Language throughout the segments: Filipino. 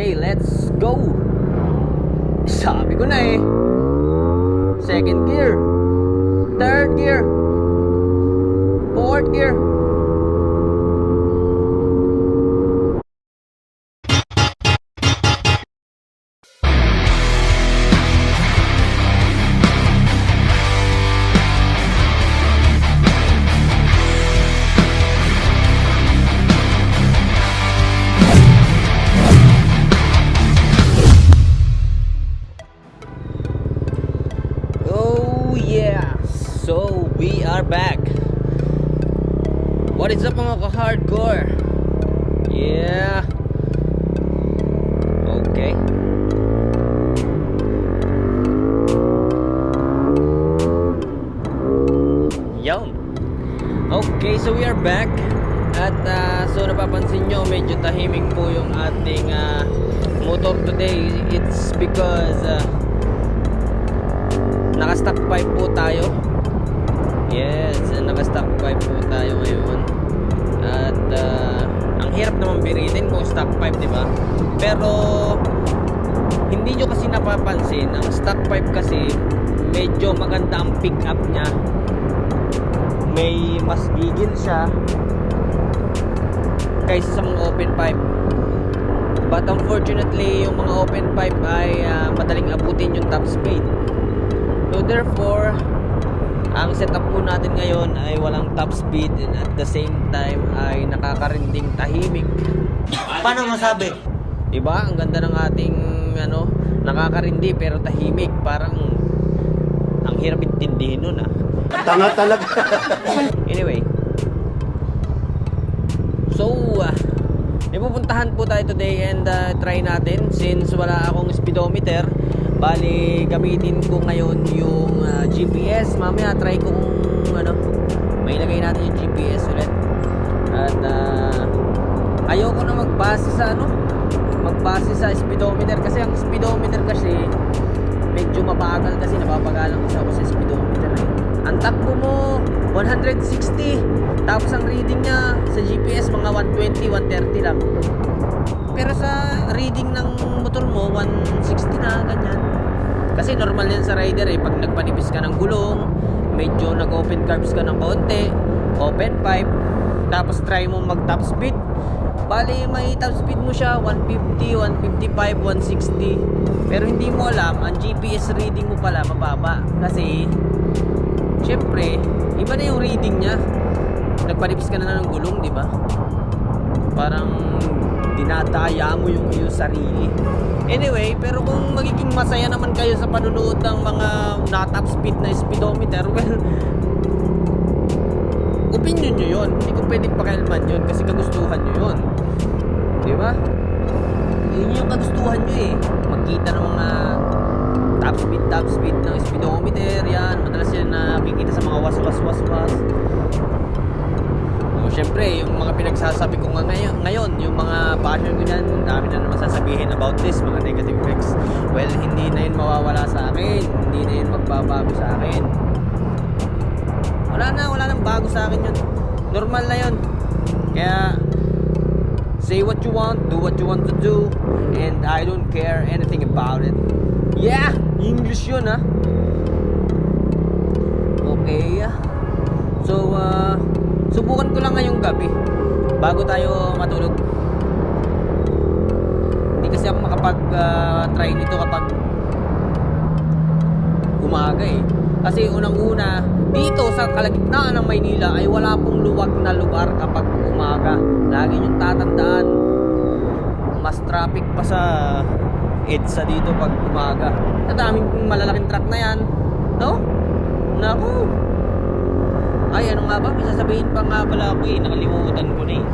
Okay, let's go. Sabi ko na eh. Second gear. Third gear. Fourth gear. So we are back. At ah, so napapansin nyo, medyo tahimik po yung ating ah, motor today. It's because ah, naka-stock pipe po tayo. Yes, naka-stock pipe po tayo ngayon. At ah, ang hirap naman biritin kung stock pipe, di ba? Pero hindi nyo kasi napapansin, ang stock pipe kasi medyo maganda ang pick up niya. May mas gigil siya kaysa sa mga open pipe. But unfortunately, yung mga open pipe ay ah, madaling abutin yung top speed. So therefore, ang setup po natin ngayon ay walang top speed and at the same time ay nakakarinding tahimik. Paano masabi? Diba? Ang ganda ng ating ano, nakakarindi pero tahimik. Parang ang hirap intindihin nun ah. Tanga talaga. Anyway. So, uh, may pupuntahan po tayo today and uh, try natin since wala akong speedometer. Bali, gamitin ko ngayon yung uh, GPS. Mamaya try ko kung ano, may ilagay natin yung GPS ulit. At uh, ayoko na magbase sa ano, magbase sa speedometer kasi ang speedometer kasi medyo mabagal kasi napapagalang kasi ako sa speedometer. Ang takbo mo 160 tapos ang reading niya sa GPS mga 120, 130 lang. Pero sa reading ng motor mo 160 na ganyan. Kasi normal yan sa rider eh pag nagpanipis ka ng gulong, medyo nag-open carbs ka ng kaunti, open pipe, tapos try mo mag top speed, Bali, may top speed mo siya, 150, 155, 160. Pero hindi mo alam, ang GPS reading mo pala mababa. Kasi, syempre, iba na yung reading niya. Nagpanipis ka na ng gulong, di ba? Parang dinadaya mo yung iyong sarili. Anyway, pero kung magiging masaya naman kayo sa panunood ng mga na-top speed na speedometer, well, opinion nyo yun. Hindi ko pwedeng pakialaman yun kasi kagustuhan nyo yun. Di ba? Yun yung kagustuhan nyo eh. Magkita ng mga top speed, top speed ng speedometer. Yan, madalas yan nakikita sa mga was-was-was-was. O, syempre, yung mga pinagsasabi ko nga ngayon, ngayon yung mga passion ko dyan, dami na naman sasabihin about this, mga negative effects. Well, hindi na yun mawawala sa akin. Hindi na yun magbabago sa akin. Wala na, wala nang bago sa akin yun. Normal na yun. Kaya, say what you want, do what you want to do, and I don't care anything about it. Yeah! English yun, ha? Okay. So, uh, subukan ko lang ngayong gabi bago tayo matulog. Hindi kasi ako makapag-try nito kapag umaga eh. Kasi unang-una, dito sa kalagitnaan ng Maynila ay wala pong luwag na lugar kapag umaga. Lagi niyong tatandaan, mas traffic pa sa EDSA dito pag umaga. Sa daming malalaking truck na yan, no? Naku! Ay, ano nga ba? May pa nga pala ako eh. Nakalimutan ko na eh.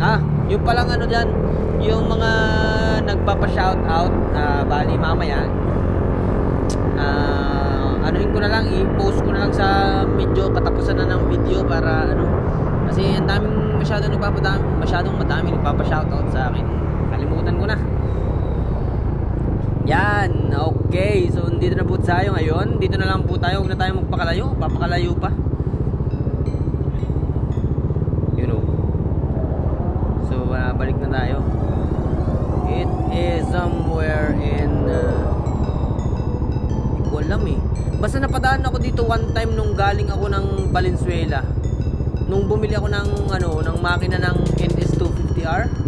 Ah, yung palang ano dyan, yung mga nagpapa-shoutout, ah, bali mamaya, ah, anuhin ko na lang, i-post ko na lang sa medyo katapusan na ng video para ano, kasi ang daming masyadong nagpapadami, masyadong madami nagpapa-shoutout sa akin. Kalimutan ko na. Yan, okay. So, dito na po tayo ngayon. Dito na lang po tayo. Huwag na tayo magpakalayo. Papakalayo pa. You know. So, Ah, balik na tayo. It is somewhere in uh, Hindi ko alam eh. Basta napadaan ako dito one time nung galing ako ng Valenzuela. Nung bumili ako ng ano, ng makina ng NS250R.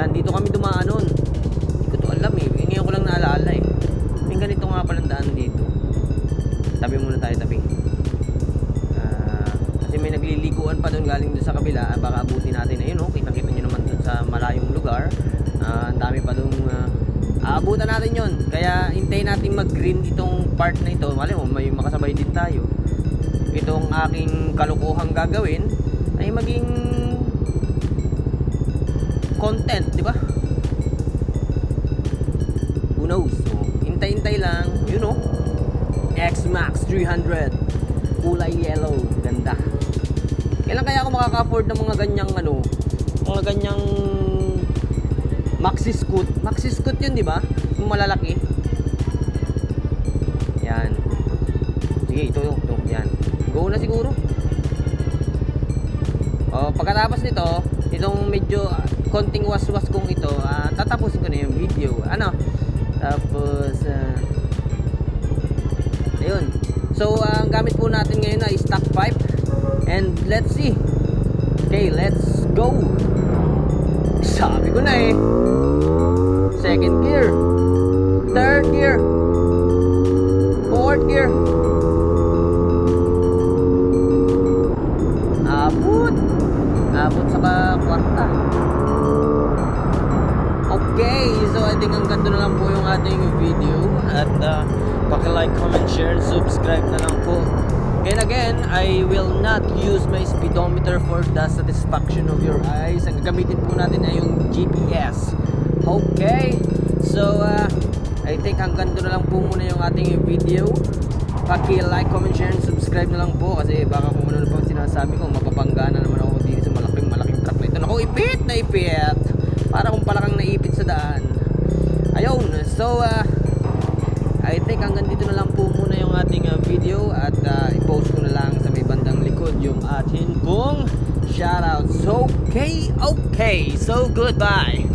Yan, dito kami dumaan nun. Hindi ko to alam eh. Ngayon ko lang naalala eh. May ganito nga palang daan dito. Tabi muna tayo, tabi. Ah, kasi may nagliliguan pa doon galing doon sa kabila. Ah, baka abutin natin. Ayun oh, kitang-kita nyo naman doon sa malayong lugar. Ah, ang dami pa doon. ah, aabutan natin yon Kaya hintayin natin mag-green itong part na ito. Mali mo, may makasabay din tayo. Itong aking kalukuhang gagawin ay maging content, di ba? Who knows? So, hintay-hintay lang. You know, X-Max 300 kulay yellow ganda. Kailan kaya ako makaka-afford ng mga ganyang ano mga ganyang maxi scoot? Maxi scoot yun di ba? Yung malalaki. Yan. Sige ito ito. Yan. Go na siguro. Oh pagkatapos nito itong medyo konting waswas kong ito ah, tatapusin ko na yung video ano tapos ah, Ayun. So, ah, ang gamit po natin ngayon ay stock pipe. And let's see. Okay, let's go. Sabi ko na eh. Second gear. So I think ang ganda na lang po yung ating video at uh, paki-like, comment, share, subscribe na lang po. And again, I will not use my speedometer for the satisfaction of your eyes. Ang gagamitin po natin ay yung GPS. Okay, so uh, I think hanggang doon na lang po muna yung ating video. Paki-like, comment, share, and subscribe na lang po kasi baka kung ano na pang sinasabi ko, mapapangga na naman ako dito sa malaking malaking truck na ito. Naku, ipit na ipit! Para kung palakang naipit sa daan. Ayun, so uh, I think hanggang dito na lang po muna yung ating uh, video at uh, i-post ko na lang sa may bandang likod yung atin pong shoutouts. Okay, okay. So, goodbye.